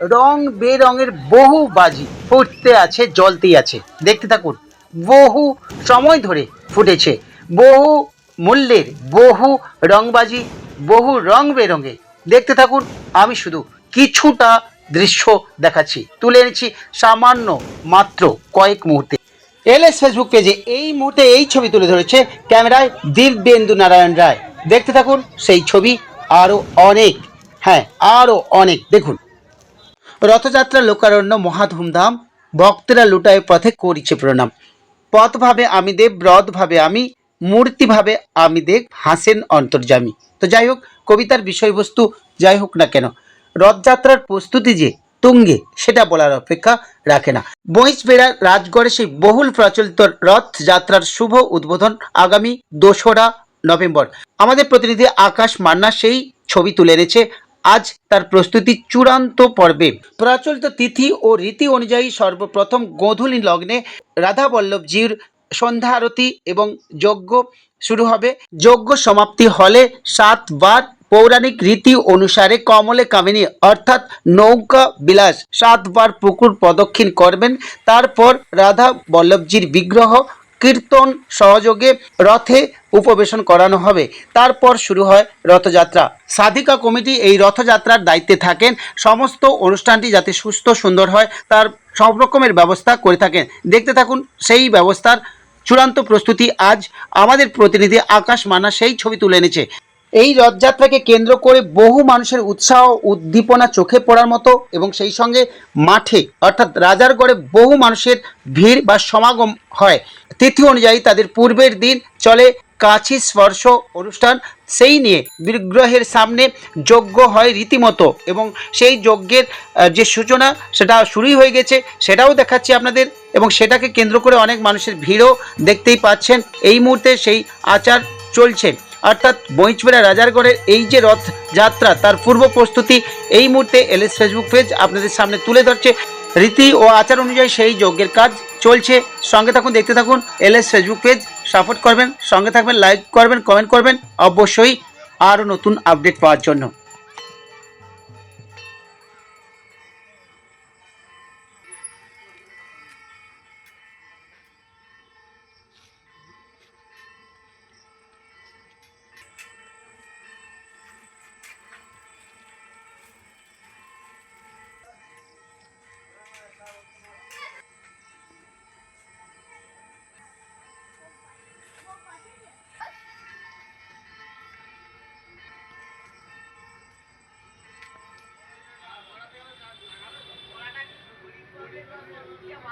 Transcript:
রং বেরঙের বহু বাজি ফুটতে আছে, জ্বলতেই আছে। দেখতে থাকুন, বহু সময় ধরে ফুটেছে। বহু মূল্যের বহু রংবাজি, বহু রং বেরঙে। দেখতে থাকুন, আমি শুধু কিছুটা দৃশ্য দেখাচ্ছি। তুলে এনেছি সামান্য মাত্র কয়েক মুহূর্তে। এলএস ফেসবুক পেজে এই মুহূর্তে এই ছবি তুলে ধরেছে ক্যামেরায় দিব্যেন্দু নারায়ণ রায়। দেখতে থাকুন, সেই ছবি আরও অনেক। হ্যাঁ আরও অনেক। দেখুন। রথযাত্রা লোকারণ্য মহা ধুমধাম। ভক্তরা লুটায় পথে করিছে প্রণাম। পথভাবে আমি দেব ব্রতভাবে আমি, মূর্তিভাবে আমি দেব, হাসেন অন্তর্জামী তো যাই হোক, কবিতার বিষয়বস্তু যাই হোক না কেন, রথযাত্রার প্রস্তুতি যে তুঙ্গে, সেটা বলার অপেক্ষা রাখে না। বহিষ্বেড়ার রাজগড়ে সেই বহুল প্রচলিত রথযাত্রার শুভ উদ্বোধন আগামী দোসরা নভেম্বর। আমাদের প্রতিনিধি আকাশ মান্না সেই ছবি তুলে এনেছে আজ তার প্রস্তুতি চূড়ান্ত পর্বে। প্রচলিত তিথি ও রীতি অনুযায়ী সর্বপ্রথম গোধূলি লগ্নে রাধা বল্লভজির সন্ধ্যা আরতি এবং যজ্ঞ শুরু হবে। যজ্ঞ সমাপ্তি হলে সাতবার পৌরাণিক রীতি অনুসারে কমলে কামিনী অর্থাৎ নৌকা বিলাস সাতবার পুকুর প্রদক্ষিণ করবেন। তারপর রাধা বল্লভজির বিগ্রহ কীর্তন, সহযোগে রথে উপবেশন করানো হবে। তারপর শুরু হয় রথযাত্রা। সাধিকা কমিটি এই রথযাত্রার দায়িত্বে থাকেন। সমস্ত অনুষ্ঠানটি যাতে সুস্থ, সুন্দর হয়, তার সব রকমের ব্যবস্থা করে থাকেন। দেখতে থাকুন সেই ব্যবস্থার চূড়ান্ত প্রস্তুতি আজ আমাদের প্রতিনিধি আকাশ মানা সেই ছবি তুলে এনেছে। এই রথযাত্রাকে কেন্দ্র করে বহু মানুষের উৎসাহ উদ্দীপনা চোখে পড়ার মতো এবং সেই সঙ্গে মাঠে, অর্থাৎ রাজারগড়ে বহু মানুষের ভিড় বা সমাগম হয়। তিথি অনুযায়ী তাদের পূর্বের দিন চলে কাছি স্পর্শ অনুষ্ঠান। সেই নিয়ে বিগ্রহের সামনে যজ্ঞ হয় রীতিমতো এবং সেই যজ্ঞের যে সূচনা সেটা শুরুই হয়ে গেছে, সেটাও দেখাচ্ছি আপনাদের এবং সেটাকে কেন্দ্র করে অনেক মানুষের ভিড়ও দেখতেই পাচ্ছেন। এই মুহূর্তে সেই আচার চলছে। অর্থাৎ বইচবেড়া রাজারগড়ের এই যে রথ যাত্রা, তার পূর্ব প্রস্তুতি এই মুহূর্তে এলএস ফেসবুক পেজ আপনাদের সামনে তুলে ধরছে। রীতি ও আচার অনুযায়ী সেই যজ্ঞের কাজ চলছে। সঙ্গে থাকুন, দেখতে থাকুন এলএস ফেসবুক পেজ। সাপোর্ট করবেন, সঙ্গে থাকবেন, লাইক করবেন, কমেন্ট করবেন অবশ্যই আরও নতুন আপডেট পাওয়ার জন্য।